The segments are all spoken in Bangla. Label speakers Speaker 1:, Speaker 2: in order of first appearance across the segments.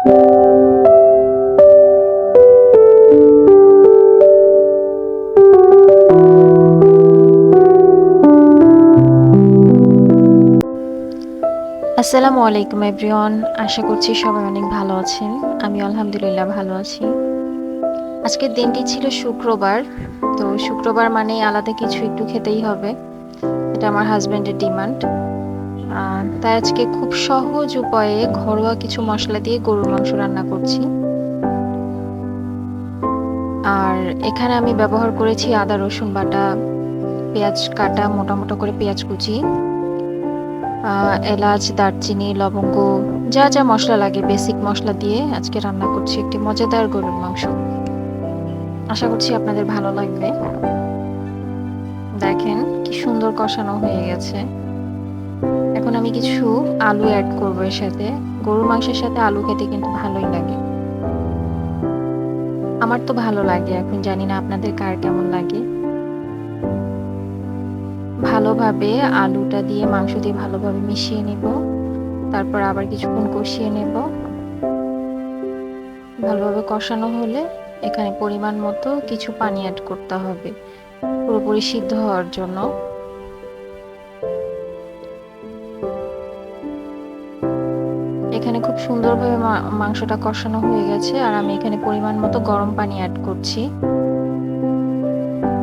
Speaker 1: আসসালামু আলাইকুম, এভরিওয়ান। আশা করছি সবাই অনেক ভালো আছেন। আমি আলহামদুলিল্লাহ ভালো আছি। আজকের দিনটি ছিল শুক্রবার। তো শুক্রবার মানে আলাদা কিছু একটু খেতেই হবে। এটা আমার হাজব্যান্ডের ডিমান্ড তাই আজকে খুব সহজ উপায়ে ঘরোয়া কিছু মশলা দিয়ে গরুর মাংস রান্না করছি। আর এখানে আমি ব্যবহার করেছি আদা, রসুন বাটা, পেঁয়াজ কাটা, মোটা মোটা করে পেঁয়াজ কুচি এলাচ, দারচিনি, লবঙ্গ, যা যা মশলা লাগে বেসিক মশলা দিয়ে আজকে রান্না করছি একটি মজাদার গরুর মাংস। আশা করছি আপনাদের ভালো লাগবে। দেখেন কি সুন্দর কষানো হয়ে গেছে। এখন আমি কিছু আলু অ্যাড করব এর সাথে। গরুর মাংসের সাথে আলু খেতে কিন্তু ভালোই লাগে। আমার তো ভালো লাগে, এখন জানি না আপনাদের কার কেমন লাগে। ভালোভাবে আলুটা দিয়ে, মাংস দিয়ে ভালোভাবে মিশিয়ে নেব। তারপর আবার কিছুক্ষণ কষিয়ে নেব। ভালোভাবে কষানো হলে এখানে পরিমাণ মতো কিছু পানি অ্যাড করতে হবে। পুরোপুরি সিদ্ধ হওয়ার জন্য। এখানে খুব সুন্দরভাবে মাংসটা কষানো হয়ে গেছে আর আমি এখানে পরিমাণ মতো গরম পানি অ্যাড করছি।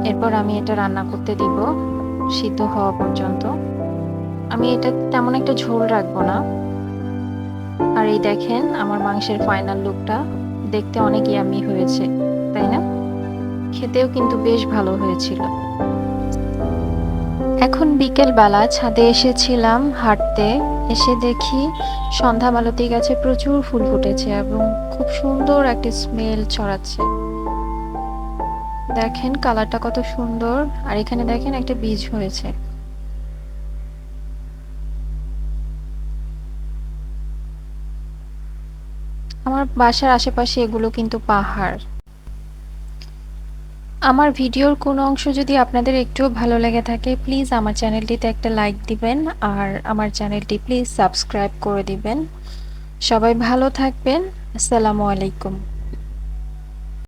Speaker 1: এরপর আমি এটা রান্না করতে দিব, সিদ্ধ হওয়া পর্যন্ত। আমি এটা তেমন একটা ঝোল রাখব না। আর এই দেখেন আমার মাংসের ফাইনাল লুকটা দেখতে অনেক ইয়ামি হয়েছে, তাই না? খেতেও কিন্তু বেশ ভালো হয়েছিল। এখন বিকেল বেলা ছাদে এসেছিলাম হাঁটতে। এসে দেখি সন্ধ্যা মালতি গাছে প্রচুর ফুল ফুটেছে এবং খুব সুন্দর একটা স্মেল ছড়াচ্ছে। দেখেন কালারটা কত সুন্দর। আর এখানে দেখেন একটা বীজ হয়েছে। আমার বাসার আশেপাশে এগুলো কিন্তু পাহাড়। আমার ভিডিওর কোনো অংশ যদি আপনাদের একটুও ভালো লেগে থাকে প্লিজ আমার চ্যানেলটিতে একটা লাইক দিবেন আর আমার চ্যানেলটি প্লিজ সাবস্ক্রাইব করে দিবেন। সবাই ভালো থাকবেন। আসসালামু আলাইকুম।